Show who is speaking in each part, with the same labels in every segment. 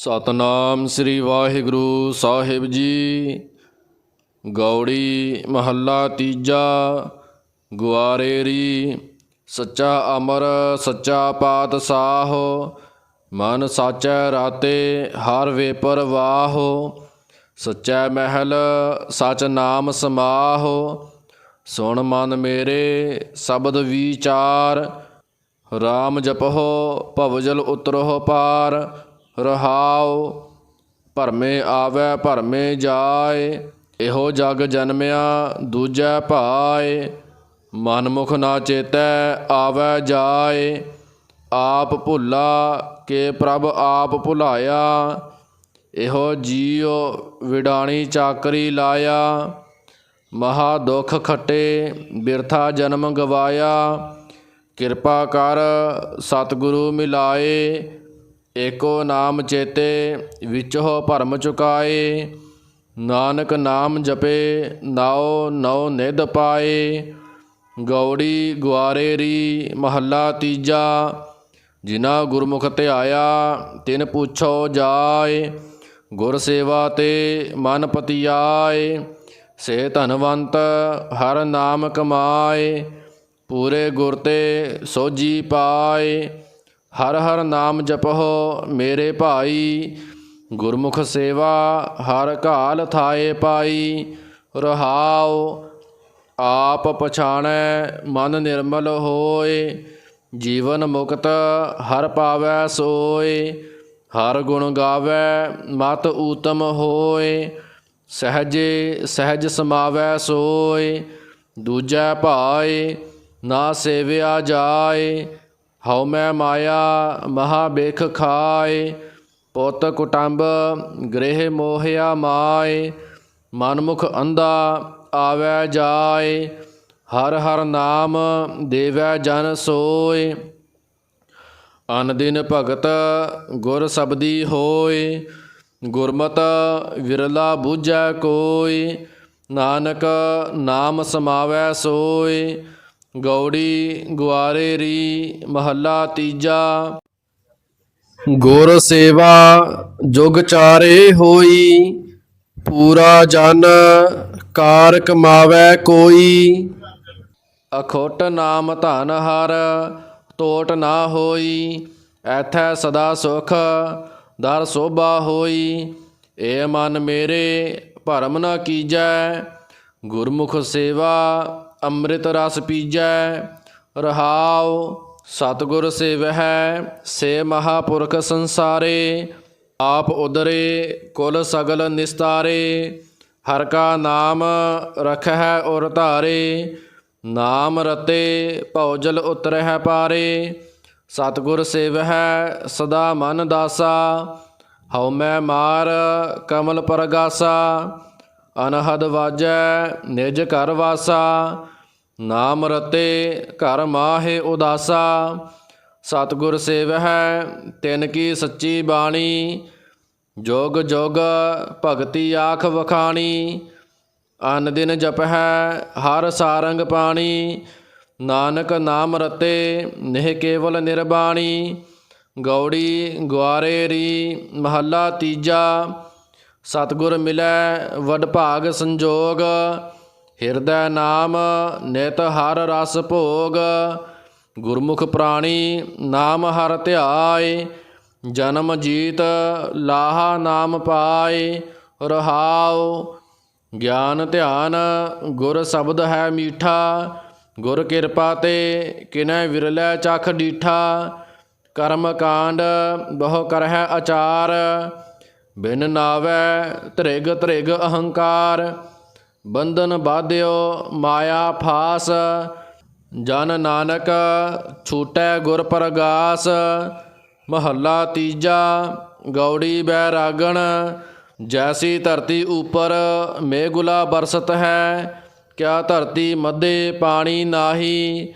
Speaker 1: ਸਤਨਾਮ ਸ੍ਰੀ ਵਾਹਿਗੁਰੂ ਸਾਹਿਬ ਜੀ। ਗੌੜੀ ਮਹੱਲਾ ਤੀਜਾ, ਗੁਆਰੇਰੀ, ਸੱਚਾ ਅਮਰ, ਸੱਚਾ ਪਾਤਸ਼ਾਹ ਮਨ ਸਾਚੈ ਰਾਤੇ, ਹਰ ਵੇ ਪਰਵਾਹੋ ਸੱਚਾ ਮਹਿਲ, ਸਚ ਨਾਮ ਸਮਾਹੋ। ਸੁਣ ਮਨ ਮੇਰੇ, ਸ਼ਬਦ ਵਿਚਾਰ। RAM ਜਪਹੁ, ਭਵਜਲ ਉਤਰਹੁ ਪਾਰ। ਰਹਾਉ, ਭਰਮੇ ਆਵੈ, ਭਰਮੇ ਜਾਏ, ਇਹੋ ਜਗ ਜਨਮਿਆ, ਦੂਜੈ ਭਾਏ। ਮਨਮੁਖ ਨਾ ਚੇਤੈ, ਆਵੈ ਜਾਏ। ਆਪ ਭੁੱਲਾ, ਕੇ ਪ੍ਰਭ ਆਪ ਭੁਲਾਇਆ। ਇਹੋ ਜੀਉ, ਵਿਡਾਣੀ ਚਾਕਰੀ ਲਾਇਆ। ਮਹਾ ਦੁਖ ਖੱਟੇ, ਬਿਰਥਾ ਜਨਮ ਗਵਾਇਆ। ਕਿਰਪਾ ਕਰ, ਸਤਿਗੁਰੂ ਮਿਲਾਏ। ਏਕੋ ਨਾਮ ਚੇਤੇ, ਵਿਚੋ ਭਰਮ ਚੁਕਾਏ, ਨਾਨਕ ਨਾਮ ਜਪੇ, ਨਾਉ ਨਉ ਨਿਧ ਪਾਏ, ਗੌੜੀ ਗੁਆਰੇਰੀ ਮਹੱਲਾ ਤੀਜਾ ਜਿਨਾ ਗੁਰਮੁਖ ਧਿਆਇਆ, ਤਿਨ ਪੁੱਛੋ ਜਾਏ, ਗੁਰ ਸੇਵਾ ਤੇ ਮਨ ਪਤਿਆਏ, ਸੇ ਧਨਵੰਤ ਹਰ ਨਾਮ ਕਮਾਏ, ਪੂਰੇ ਗੁਰ ਤੇ ਸੋਜੀ ਪਾਏ ਹਰ ਹਰ ਨਾਮ ਜਪਹੁ ਮੇਰੇ ਭਾਈ, ਗੁਰਮੁਖ ਸੇਵਾ ਹਰ ਘਾਲ ਥਾਏ ਪਾਈ, ਰਹਾਉ ਆਪ ਪਛਾਣੈ, ਮਨ ਨਿਰਮਲ ਹੋਏ, ਜੀਵਨ ਮੁਕਤ ਹਰ ਪਾਵੈ ਸੋਏ, ਹਰ ਗੁਣ ਗਾਵੈ, ਮਤ ਊਤਮ ਹੋਏ, ਸਹਜੇ ਸਹਿਜ ਸਮਾਵੈ ਸੋਏ, ਦੂਜੈ ਭਾਏ, ਨਾ ਸੇਵਿਆ ਜਾਏ ਹਉ ਮੈਂ ਮਾਇਆ, ਮਹਾ ਬੇਖ ਖਾਏ, ਪੁੱਤ ਕੁਟੰਬ ਗ੍ਰਹਿ ਮੋਹਿਆ ਮਾਏ, ਮਨਮੁਖ ਅੰਧਾ ਆਵੈ ਜਾਏ, ਹਰ ਹਰ ਨਾਮ ਦੇਵੈ ਜਨ ਸੋਏ। ਅਨ ਦਿਨ ਭਗਤ ਗੁਰ ਸਬਦੀ ਹੋਏ, ਗੁਰਮਤ ਵਿਰਲਾ ਬੁਝੈ ਕੋਈ ਨਾਨਕ ਨਾਮ ਸਮਾਵੈ ਸੋਏ। ਗੌੜੀ, ਗੁਆਰੇ ਰੀ, ਮਹੱਲਾ ਤੀਜਾ। ਗੁਰ ਸੇਵਾ ਜੁਗ ਚਾਰੇ ਹੋਈ, ਪੂਰਾ ਜਨ ਕਾਰ ਕਮਾਵੈ ਕੋਈ। ਅਖੋਟ ਨਾਮ ਧਨ ਹਰ ਟੋਟ ਨਾ ਹੋਈ, ਐਥੈ ਸਦਾ ਸੁਖ, ਦਰ ਸੋਭਾ ਹੋਈ। ਏ ਮਨ ਮੇਰੇ, ਭਰਮ ਨ ਕੀਜੈ, ਗੁਰਮੁਖ ਸੇਵਾ ਅੰਮ੍ਰਿਤ ਰਸ ਪੀਜੈ, ਰਹਾਉ, ਸਤਿਗੁਰ ਸੇਵਹਿ, ਸੇ ਮਹਾਪੁਰਖ ਸੰਸਾਰੇ, ਆਪ ਉਦਰੇ, ਕੁਲ ਸਗਲ ਨਿਸਤਾਰੇ, ਹਰ ਕਾ ਨਾਮ ਰਖਹਿ ਔਰ ਧਾਰੇ, ਨਾਮ ਰਤੇ ਭਉਜਲ ਉਤਰਹਿ ਪਾਰੇ, ਸਤਿਗੁਰ ਸੇਵਹਿ ਸਦਾ ਮਨ ਦਾਸਾ, ਹਉ ਮੈਂ ਮਾਰ ਕਮਲ ਪਰਗਾਸਾ ਅਨਹਦ ਵਾਜੈ, ਨਿਜ ਘਰ ਵਾਸਾ, ਨਾਮ ਰਤੇ, ਘਰ ਮਾਹੇ ਉਦਾਸਾ। ਸਤਿਗੁਰ ਸੇਵਹਿ, ਤਿਨ ਕੀ ਸੱਚੀ ਬਾਣੀ। ਜੋਗ ਜੋਗ ਭਗਤੀ ਆਖ ਵਖਾਣੀ। ਅਨ ਦਿਨ ਜਪਹਿ, ਹਰ ਸਾਰੰਗ ਪਾਣੀ। ਨਾਨਕ ਨਾਮ ਰਤੇ, ਨਿਹ ਕੇਵਲ ਨਿਰਬਾਣੀ। ਗੌੜੀ ਗੁਆਰੇ ਰੀ, ਮਹੱਲਾ ਤੀਜਾ। ਸਤਿਗੁਰ ਮਿਲੈ, ਵਡ ਭਾਗ ਸੰਜੋਗ, ਹਿਰਦੈ ਨਾਮ, ਨਿਤ ਹਰ ਰਸ ਭੋਗ। ਗੁਰਮੁਖ ਪ੍ਰਾਣੀ, ਨਾਮ ਹਰ ਧਿਆਏ, ਜਨਮ ਜੀਤ ਲਾਹਾ ਨਾਮ ਪਾਏ, ਰਹਾਉ। ਗਿਆਨ ਧਿਆਨ, ਗੁਰ ਸ਼ਬਦ ਹੈ ਮੀਠਾ, ਗੁਰ ਕਿਰਪਾ ਤੇ ਕਿਨੈ ਵਿਰਲੇ ਚਖ ਡੀਠਾ। ਕਰਮ ਕਾਂਡ ਬਹੁ ਕਰਹਿ ਅਚਾਰ ਬਿਨ ਨਾਵੈ ਤ੍ਰਿਗ ਧ੍ਰਿਗ ਅਹੰਕਾਰ, ਬੰਧਨ ਬਾਧਿਓ ਮਾਇਆ ਫਾਸ, ਜਨ ਨਾਨਕ ਛੂਟੈ ਗੁਰ ਪ੍ਰਗਾਸ, ਮਹੱਲਾ ਤੀਜਾ ਗੌੜੀ ਬੈਰਾਗਣ, ਜੈਸੀ ਧਰਤੀ ਉਪਰ ਮੇਗੁਲਾ ਬਰਸਤ ਹੈ, ਕਿਆ ਧਰਤੀ ਮੱਧੇ ਪਾਣੀ ਨਾਹੀ,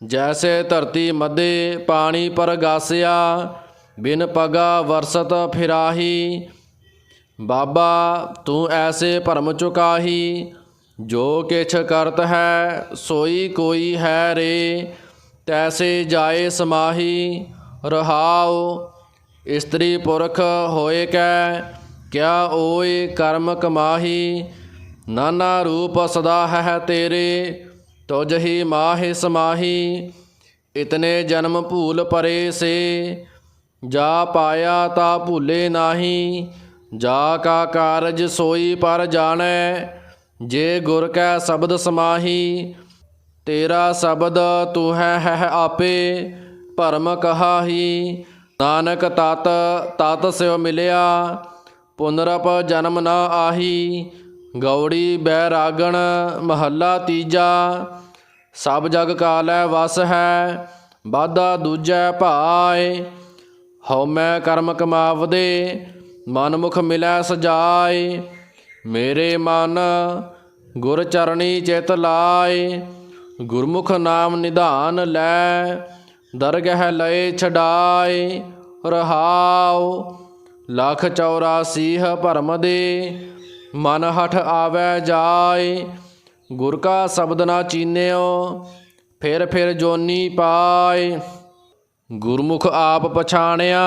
Speaker 1: ਜੈਸੇ ਧਰਤੀ ਮੱਧੇ ਪਾਣੀ ਪਰਗਾਸਿਆ ਬਿਨ ਪਗਾ ਵਰਸਤ ਫਿਰਾਹੀ, ਬਾਬਾ ਤੂੰ ਐਸੇ ਭਰਮ ਚੁਕਾਹੀ, ਜੋ ਕਿਛ ਕਰਤ ਹੈ, ਸੋਈ ਕੋਈ ਹੈ ਰੇ, ਤੈਸੇ ਜਾਏ ਸਮਾਹੀ, ਰਹਾਉ ਇਸਤਰੀ ਪੁਰਖ ਹੋਏ ਕੈ, ਕਿਆ ਓਏ ਕਰਮ ਕਮਾਹੀ, ਨਾਨਾ ਰੂਪ ਸਦਾ ਹੈ ਤੇਰੇ, ਤੁਝ ਹੀ ਮਾਹਿ ਸਮਾਹੀ, ਇਤਨੇ ਜਨਮ ਭੂਲ ਪਰੇ ਸੇ ਜਾ ਪਾਇਆ ਤਾ ਭੂਲੇ ਨਾਹੀ, ਜਾ ਕਾ ਕਾਰਜ ਸੋਈ ਪਰ ਜਾਣੈ, ਜੇ ਗੁਰ ਕੈ ਸ਼ਬਦ ਸਮਾਹੀ, ਤੇਰਾ ਸ਼ਬਦ ਤੂੰ ਹੈ ਹੈ ਆਪੇ, ਭਰਮ ਕਹਾਹੀ, ਨਾਨਕ ਤਤ ਤਤ ਸਿਓ ਮਿਲਿਆ, ਪੁਨਰਪ ਜਨਮ ਨਾ ਆਹੀ, ਗੌੜੀ ਬੈਰਾਗਣ ਮਹੱਲਾ ਤੀਜਾ, ਸਭ ਜਗ ਕਾਲੈ ਵਸ ਹੈ ਬਾਧਾ ਦੂਜੈ ਭਾਏ ਹਉ ਮੈਂ ਕਰਮ ਕਮਾਵਦੇ ਮਨ ਮੁਖ ਮਿਲੈ ਸਜਾਏ, ਮੇਰੇ ਮਨ ਗੁਰ ਚਰਣੀ ਚਿਤ ਲਾਏ, ਗੁਰਮੁਖ ਨਾਮ ਨਿਧਾਨ ਲੈ, ਦਰਗਹਿ ਲਏ ਛਡਾਏ, ਰਹਾਉ, ਲਖ 84 ਭਰਮ ਦੇ, ਮਨ ਹਠ ਆਵੈ ਜਾਏ, ਗੁਰ ਕਾ ਸ਼ਬਦ ਨਾ ਚੀਨਿਓ, ਫਿਰ ਫਿਰ ਜੋਨੀ ਪਾਏ। ਗੁਰਮੁਖ ਆਪ ਪਛਾਣਿਆ,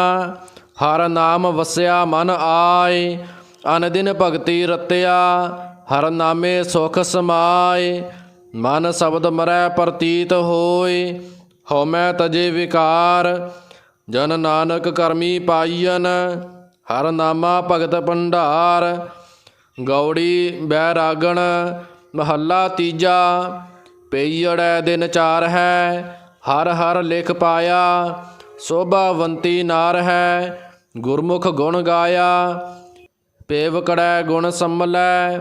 Speaker 1: ਹਰ ਨਾਮ ਵਸਿਆ ਮਨ ਆਏ, ਅਨਦਿਨ ਭਗਤੀ ਰਤਿਆ, ਹਰ ਨਾਮੇ ਸੁਖ ਸਮਾਏ, ਮਨ ਸ਼ਬਦ ਮਰੈ ਪ੍ਰਤੀਤ ਹੋਏ, ਹਉਮੈ ਤਜੇ ਵਿਕਾਰ, ਜਨ ਨਾਨਕ ਕਰਮੀ ਪਾਈਨ ਹਰ ਨਾਮਾ ਭਗਤ ਭੰਡਾਰ, ਗੌੜੀ ਬੈਰਾਗਣ, ਮਹੱਲਾ ਤੀਜਾ ਪਈੜੈ ਦਿਨ ਚਾਰ ਹੈ ਹਰ ਹਰ ਲਿਖ ਪਾਇਆ, ਸੋਭਾਵੰਤੀ ਨਾਰ ਹੈ, ਗੁਰਮੁਖ ਗੁਣ ਗਾਇਆ। ਪੇਵਕੜੈ ਗੁਣ ਸੰਮਲੈ,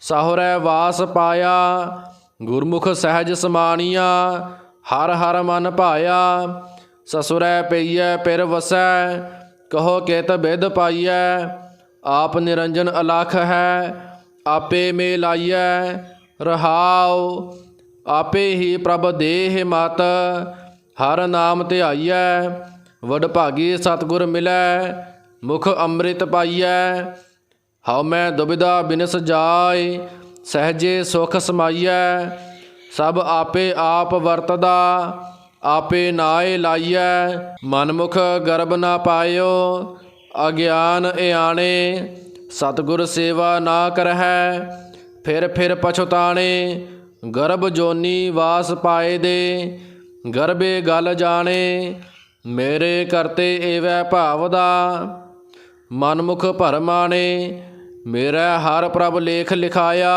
Speaker 1: ਸਾਹੁਰੈ ਵਾਸ ਪਾਇਆ। ਗੁਰਮੁਖ ਸਹਿਜ ਸਮਾਨੀਆ, ਹਰ ਹਰ ਮਨ ਭਾਇਆ। ਸਸੁਰੈ ਪਈਐ ਪਿਰ ਵਸੈ, ਕਹੋ ਕਿਤ ਬਿਦ ਪਾਈਐ। ਆਪ ਨਿਰੰਜਨ ਅਲਖ ਹੈ, ਆਪੇ ਮੇ ਲਾਈਐ, ਰਹਾਉ। ਆਪੇ ਹੀ ਪ੍ਰਭ ਦੇਹ ਮਤ, ਹਰ ਨਾਮ ਧਿਆਈਐ ਵਡ ਭਾਗੀ ਸਤਗੁਰ ਮਿਲੈ, ਮੁਖ ਅੰਮ੍ਰਿਤ ਪਾਈਐ। ਹਉ ਮੈਂ ਦੁਬਿਧਾ ਬਿਨਸ ਜਾਏ, ਸਹਜੇ ਸੁਖ ਸਮਾਈਐ। ਸਭ ਆਪੇ ਆਪ ਵਰਤਦਾ, ਆਪੇ ਨਾਏ ਲਾਈਐ। ਮਨਮੁਖ ਗਰਬ ਨਾ ਪਾਇਓ, ਅਗਿਆਨ ਇਆਣੇ, ਸਤਗੁਰ ਸੇਵਾ ਨਾ ਕਰਹਿ। ਫਿਰ ਫਿਰ ਪਛਤਾਣੇ ਗਰਭ ਜੋਨੀ ਵਾਸ ਪਾਏ ਦੇ ਗਰਬੇ ਗਲ ਜਾਣੇ, ਮੇਰੇ ਕਰਤੇ ਏਵੈ ਭਾਵ ਦਾ, ਮਨਮੁਖ ਭਰਮਾਣੇ ਮੇਰਾ ਹਰ ਪ੍ਰਭ ਲੇਖ ਲਿਖਾਇਆ,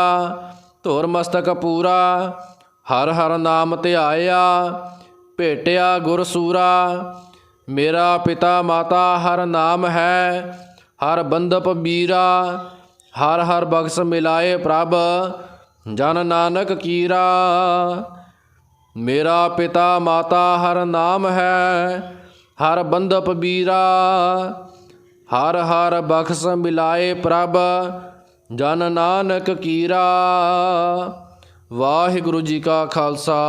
Speaker 1: ਧੁਰ ਮਸਤਕ ਪੂਰਾ, ਹਰ ਹਰ ਨਾਮ ਧਿਆਇਆ ਭੇਟਿਆ ਗੁਰ ਸੂਰਾ, ਮੇਰਾ ਪਿਤਾ ਮਾਤਾ ਹਰ ਨਾਮ ਹੈ, ਹਰ ਬੰਦਪ ਬੀਰਾ ਹਰ ਹਰ ਬਖਸ਼ ਮਿਲਾਏ ਪ੍ਰਭ ਜਨ ਨਾਨਕ ਕੀਰਾ, ਮੇਰਾ ਪਿਤਾ ਮਾਤਾ ਹਰ ਨਾਮ ਹੈ, ਹਰ ਬੰਦਪ ਬੀਰਾ ਹਰ ਹਰ ਬਖਸ਼ ਮਿਲਾਏ ਪ੍ਰਭ, ਜਨ ਨਾਨਕ ਕੀਰਾ। ਵਾਹਿਗੁਰੂ ਜੀ ਕਾ ਖਾਲਸਾ,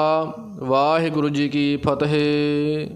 Speaker 1: ਵਾਹਿਗੁਰੂ ਜੀ ਕੀ ਫਤਿਹ।